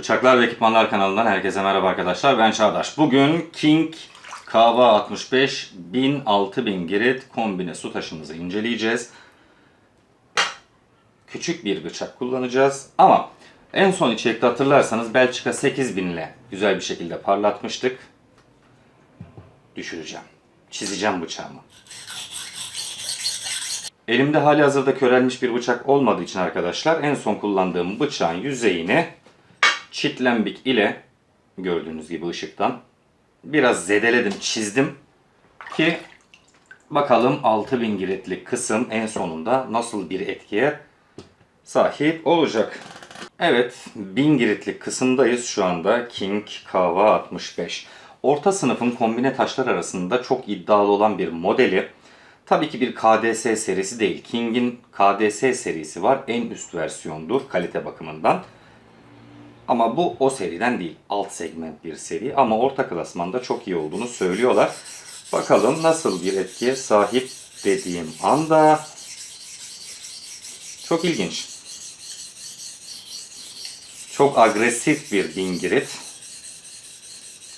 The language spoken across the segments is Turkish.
Bıçaklar ve Ekipmanlar kanalından herkese merhaba arkadaşlar. Ben Çağdaş. Bugün King Kava 65 1000 6000 girit kombine su taşımızı inceleyeceğiz. Küçük bir bıçak kullanacağız ama en son içerikte hatırlarsanız Belçika 8000 ile güzel bir şekilde parlatmıştık. Düşüreceğim. Çizeceğim bıçağımı. Elimde hali hazırda körelmiş bir bıçak olmadığı için arkadaşlar en son kullandığım bıçağın yüzeyini çitlembik ile gördüğünüz gibi ışıktan biraz zedeledim, çizdim ki bakalım 6000 giritlik kısım en sonunda nasıl bir etkiye sahip olacak. Evet, 1000 giritlik kısımdayız şu anda. King Kava 65. Orta sınıfın kombine taşlar arasında çok iddialı olan bir modeli. Tabii ki bir KDS serisi değil. King'in KDS serisi var. En üst versiyondur kalite bakımından. Ama bu o seriden değil. Alt segment bir seri ama orta klasmanda çok iyi olduğunu söylüyorlar. Bakalım nasıl bir etkiye sahip dediğim anda çok ilginç. Çok agresif bir bingirit.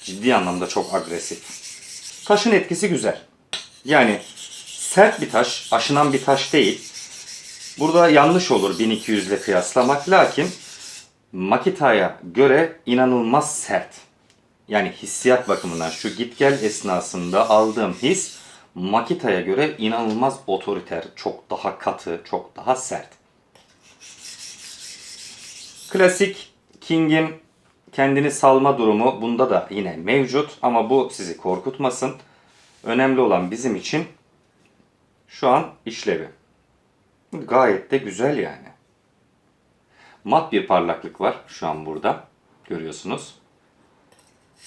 Ciddi anlamda çok agresif. Taşın etkisi güzel. Yani sert bir taş, aşınan bir taş değil. Burada yanlış olur 1200 ile kıyaslamak. Lakin Makita'ya göre inanılmaz sert. Yani hissiyat bakımından şu git gel esnasında aldığım his Makita'ya göre inanılmaz otoriter, çok daha katı, çok daha sert. Klasik King'in kendini salma durumu bunda da yine mevcut ama bu sizi korkutmasın. Önemli olan bizim için şu an işlevi. Gayet de güzel yani. Mat bir parlaklık var şu an burada. Görüyorsunuz.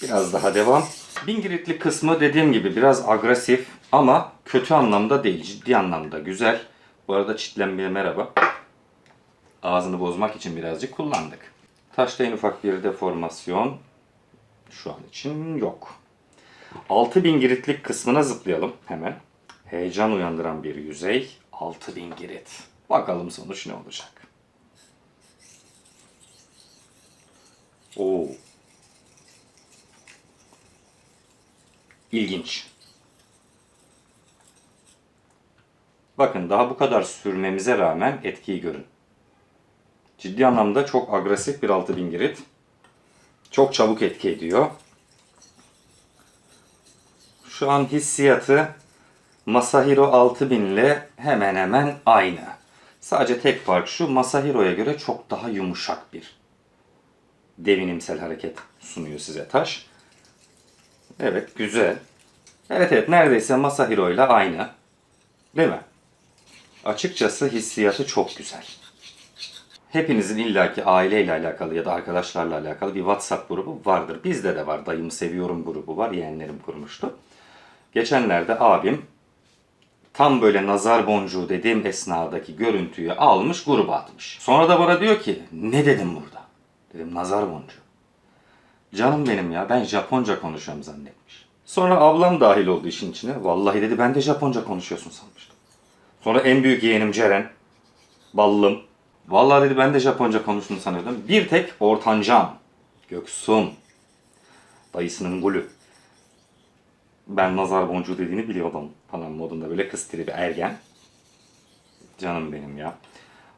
Biraz daha devam. Bingiritli kısmı dediğim gibi biraz agresif ama kötü anlamda değil. Ciddi anlamda güzel. Bu arada çitlenmeye merhaba. Ağzını bozmak için birazcık kullandık. Taşta en ufak bir deformasyon şu an için yok. 6000 giritlik kısmına zıplayalım hemen. Heyecan uyandıran bir yüzey. 6000 girit. Bakalım sonuç ne olacak. Oo. İlginç. Bakın daha bu kadar sürmemize rağmen etkiyi görün. Ciddi anlamda çok agresif bir 6000 girit. Çok çabuk etki ediyor. Şu an hissiyatı Masahiro 6000 ile hemen hemen aynı. Sadece tek fark şu Masahiro'ya göre çok daha yumuşak bir devinimsel hareket sunuyor size taş. Evet güzel. Evet evet neredeyse Masahiro ile aynı. Değil mi? Açıkçası hissiyatı çok güzel. Hepinizin illaki aileyle alakalı ya da arkadaşlarla alakalı bir WhatsApp grubu vardır. Bizde de var. Dayımı seviyorum grubu var. Yeğenlerim kurmuştu. Geçenlerde abim tam böyle nazar boncuğu dediğim esnadaki görüntüyü almış gruba atmış. Sonra da bana diyor ki ne dedim burada? Dedim nazar boncuğu. Canım benim ya ben Japonca konuşuyorum zannetmiş. Sonra ablam dahil oldu işin içine. Vallahi dedi ben de Japonca konuşuyorsun sanmıştım. Sonra en büyük yeğenim Ceren. Ballım. Vallahi dedi ben de Japonca konuştuğunu sanıyordum. Bir tek ortancam. Göksun. Dayısının gülü. Ben nazar boncuğu dediğini biliyordum falan modunda böyle kız tribi ergen. Canım benim ya.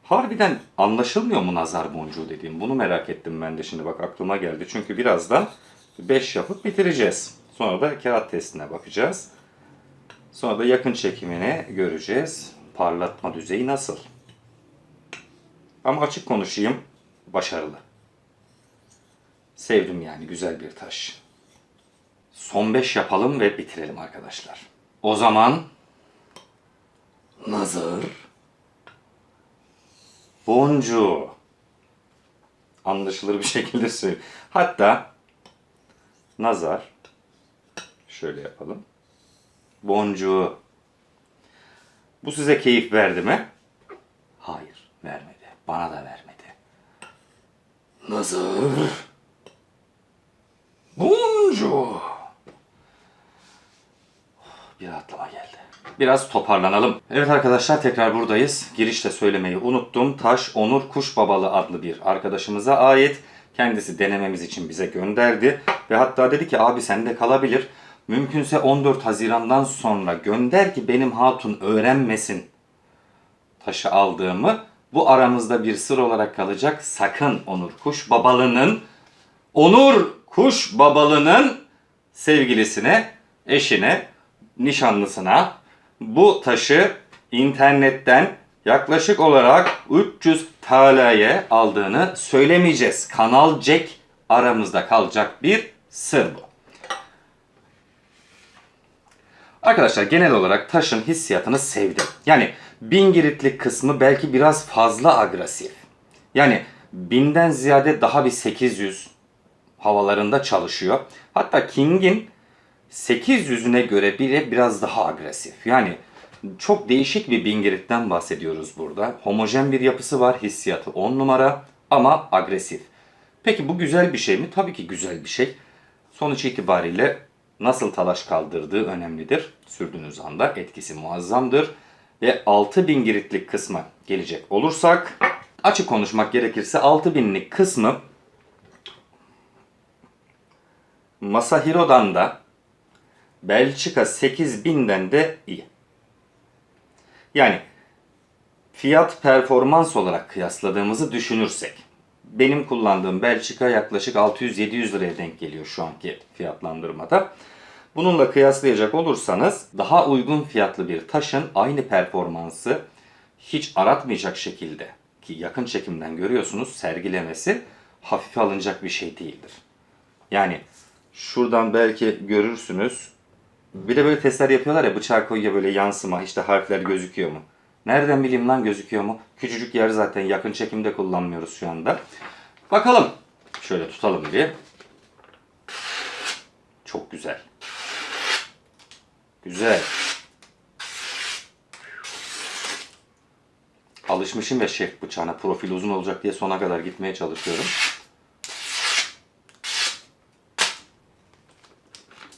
Harbiden anlaşılmıyor mu nazar boncuğu dediğim? Bunu merak ettim ben de şimdi bak aklıma geldi. Çünkü birazdan 5 yapıp bitireceğiz. Sonra da kağıt testine bakacağız. Sonra da yakın çekimini göreceğiz. Parlatma düzeyi nasıl? Ama açık konuşayım. Başarılı. Sevdim yani güzel bir taş. Son 5 yapalım ve bitirelim arkadaşlar. O zaman nazar boncuğu anlaşılır bir şekilde söyleyeyim. Hatta nazar şöyle yapalım. Boncuğu bu size keyif verdi mi? Hayır, vermedi. Bana da vermedi. Nazar boncuğu bir rahatlama geldi. Biraz toparlanalım. Evet arkadaşlar tekrar buradayız. Girişte söylemeyi unuttum. Taş Onur Kuşbabalı adlı bir arkadaşımıza ait. Kendisi denememiz için bize gönderdi. Ve hatta dedi ki abi sende kalabilir. Mümkünse 14 Haziran'dan sonra gönder ki benim hatun öğrenmesin taşı aldığımı. Bu aramızda bir sır olarak kalacak. Sakın Onur Kuş Babalı'nın Onur Kuş Babalı'nın sevgilisine, eşine, nişanlısına bu taşı internetten yaklaşık olarak 300 TL'ye aldığını söylemeyeceğiz. Kanal Jack aramızda kalacak bir sır bu. Arkadaşlar genel olarak taşın hissiyatını sevdim. Yani bingiritlik kısmı belki biraz fazla agresif. Yani binden ziyade daha bir 800 havalarında çalışıyor. Hatta King'in 800'üne göre bile biraz daha agresif. Yani çok değişik bir bingiritten bahsediyoruz burada. Homojen bir yapısı var, hissiyatı 10 numara ama agresif. Peki bu güzel bir şey mi? Tabii ki güzel bir şey. Sonuç itibariyle nasıl talaş kaldırdığı önemlidir. Sürdüğünüz anda etkisi muazzamdır. Ve 6000 giritlik kısma gelecek olursak açık konuşmak gerekirse 6000'lik kısmı Masahiro'dan da Belçika 8000'den de iyi. Yani fiyat performans olarak kıyasladığımızı düşünürsek benim kullandığım Belçika yaklaşık 600-700 liraya denk geliyor şu anki fiyatlandırmada. Bununla kıyaslayacak olursanız daha uygun fiyatlı bir taşın aynı performansı hiç aratmayacak şekilde ki yakın çekimden görüyorsunuz sergilemesi hafife alınacak bir şey değildir. Yani şuradan belki görürsünüz. Bir de böyle testler yapıyorlar ya bıçağı koyuyor böyle yansıma işte harfler gözüküyor mu? Nereden bileyim lan gözüküyor mu? Küçücük yer zaten yakın çekimde kullanmıyoruz şu anda. Bakalım. Şöyle tutalım bir. Çok güzel. Güzel. Alışmışım ya şef bıçağına profil uzun olacak diye sona kadar gitmeye çalışıyorum.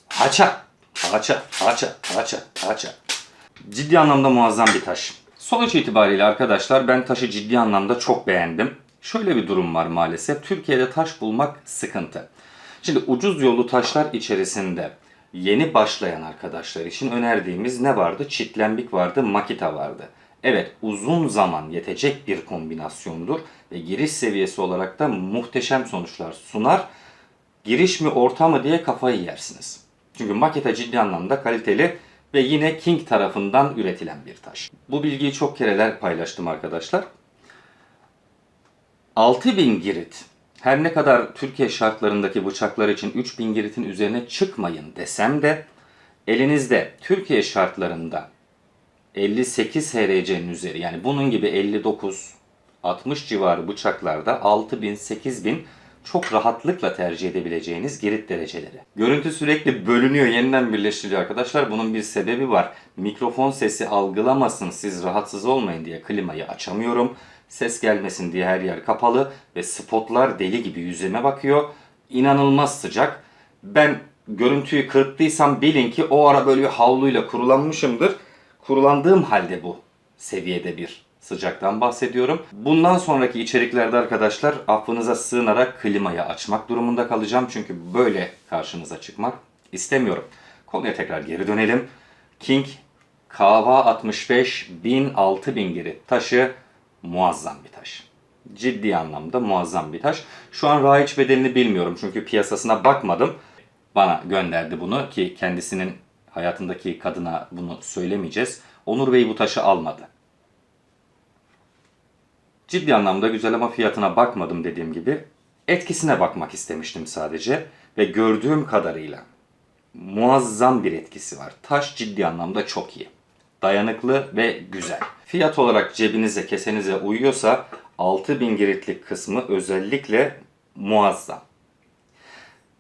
Haça. Haça. Haça. Haça. Haça. Ciddi anlamda muazzam bir taş. Sonuç itibariyle arkadaşlar ben taşı ciddi anlamda çok beğendim. Şöyle bir durum var maalesef. Türkiye'de taş bulmak sıkıntı. Şimdi ucuz yollu taşlar içerisinde yeni başlayan arkadaşlar için önerdiğimiz ne vardı? Çitlembik vardı, makita vardı. Evet uzun zaman yetecek bir kombinasyondur ve giriş seviyesi olarak da muhteşem sonuçlar sunar. Giriş mi orta mı diye kafayı yersiniz. Çünkü maketa ciddi anlamda kaliteli ve yine King tarafından üretilen bir taş. Bu bilgiyi çok kereler paylaştım arkadaşlar. 6000 girit her ne kadar Türkiye şartlarındaki bıçaklar için 3000 giritin üzerine çıkmayın desem de elinizde Türkiye şartlarında 58 HRC'nin üzeri yani bunun gibi 59 60 civarı bıçaklarda 6000 8000 çok rahatlıkla tercih edebileceğiniz girit dereceleri. Görüntü sürekli bölünüyor, yeniden birleştiriliyor arkadaşlar. Bunun bir sebebi var. Mikrofon sesi algılamasın, siz rahatsız olmayın diye klimayı açamıyorum. Ses gelmesin diye her yer kapalı ve spotlar deli gibi yüzüme bakıyor. İnanılmaz sıcak. Ben görüntüyü kırptıysam bilin ki o ara böyle bir havluyla kurulanmışımdır. Kurulandığım halde bu seviyede bir sıcaktan bahsediyorum. Bundan sonraki içeriklerde arkadaşlar affınıza sığınarak klimayı açmak durumunda kalacağım. Çünkü böyle karşınıza çıkmak istemiyorum. Konuya tekrar geri dönelim. King Kava 65 1000 6000 giri taşı muazzam bir taş. Ciddi anlamda muazzam bir taş. Şu an raiç bedelini bilmiyorum çünkü piyasasına bakmadım. Bana gönderdi bunu ki kendisinin hayatındaki kadına bunu söylemeyeceğiz. Onur Bey bu taşı almadı. Ciddi anlamda güzel ama fiyatına bakmadım dediğim gibi. Etkisine bakmak istemiştim sadece ve gördüğüm kadarıyla muazzam bir etkisi var. Taş ciddi anlamda çok iyi. Dayanıklı ve güzel. Fiyat olarak cebinize, kesenize uyuyorsa 6000 giritlik kısmı özellikle muazzam.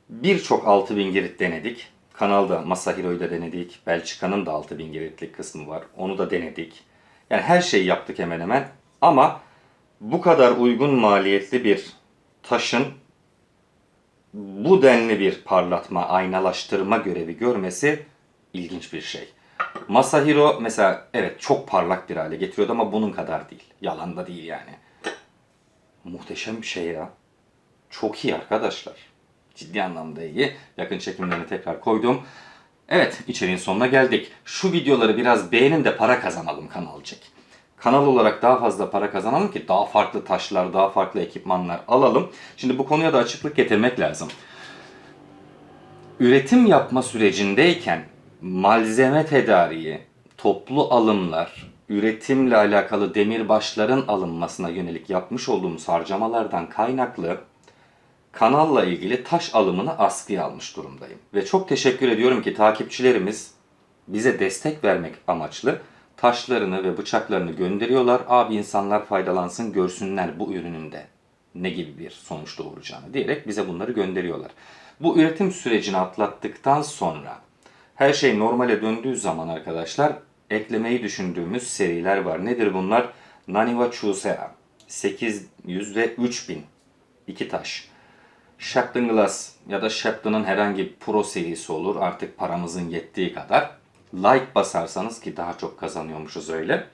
Birçok 6000 girit denedik. Kanalda Masahiro'yu da denedik. Belçika'nın da 6000 giritlik kısmı var. Onu da denedik. Yani her şeyi yaptık hemen hemen. Ama bu kadar uygun maliyetli bir taşın bu denli bir parlatma, aynalaştırma görevi görmesi ilginç bir şey. Masahiro mesela evet çok parlak bir hale getiriyordu ama bunun kadar değil. Yalan da değil yani. Muhteşem bir şey ya. Çok iyi arkadaşlar. Ciddi anlamda iyi. Yakın çekimlerini tekrar koydum. Evet içeriğin sonuna geldik. Şu videoları biraz beğenin de para kazanalım kanalcık. Kanal olarak daha fazla para kazanalım ki daha farklı taşlar, daha farklı ekipmanlar alalım. Şimdi bu konuya da açıklık getirmek lazım. Üretim yapma sürecindeyken malzeme tedariği, toplu alımlar, üretimle alakalı demirbaşların alınmasına yönelik yapmış olduğumuz harcamalardan kaynaklı kanalla ilgili taş alımını askıya almış durumdayım. Ve çok teşekkür ediyorum ki takipçilerimiz bize destek vermek amaçlı taşlarını ve bıçaklarını gönderiyorlar. Abi insanlar faydalansın görsünler bu ürünün de ne gibi bir sonuç doğuracağını diyerek bize bunları gönderiyorlar. Bu üretim sürecini atlattıktan sonra her şey normale döndüğü zaman arkadaşlar eklemeyi düşündüğümüz seriler var. Nedir bunlar? Naniwa Chusea 800 ve 3000 iki taş. Shepton Glass ya da Shepton'ın herhangi bir Pro serisi olur artık paramızın yettiği kadar. Like basarsanız ki daha çok kazanıyormuşuz öyle.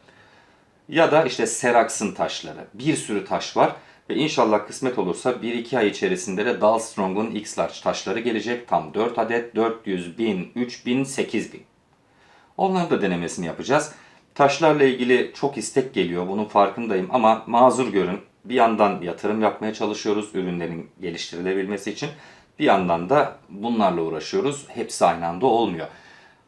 Ya da işte Serax'ın taşları. Bir sürü taş var. Ve inşallah kısmet olursa 1-2 ay içerisinde de Dalstrong'un X-Large taşları gelecek. Tam 4 adet 400, 1000, 3000, 8000. Onların da denemesini yapacağız. Taşlarla ilgili çok istek geliyor. Bunun farkındayım ama mazur görün. Bir yandan yatırım yapmaya çalışıyoruz ürünlerin geliştirilebilmesi için. Bir yandan da bunlarla uğraşıyoruz. Hepsi aynı anda olmuyor.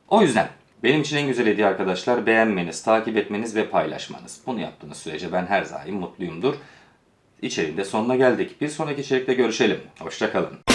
O yüzden benim için en güzel hediye arkadaşlar beğenmeniz, takip etmeniz ve paylaşmanız. Bunu yaptığınız sürece ben her daim mutluyumdur. İçeriğin sonuna geldik. Bir sonraki içerikte görüşelim. Hoşçakalın.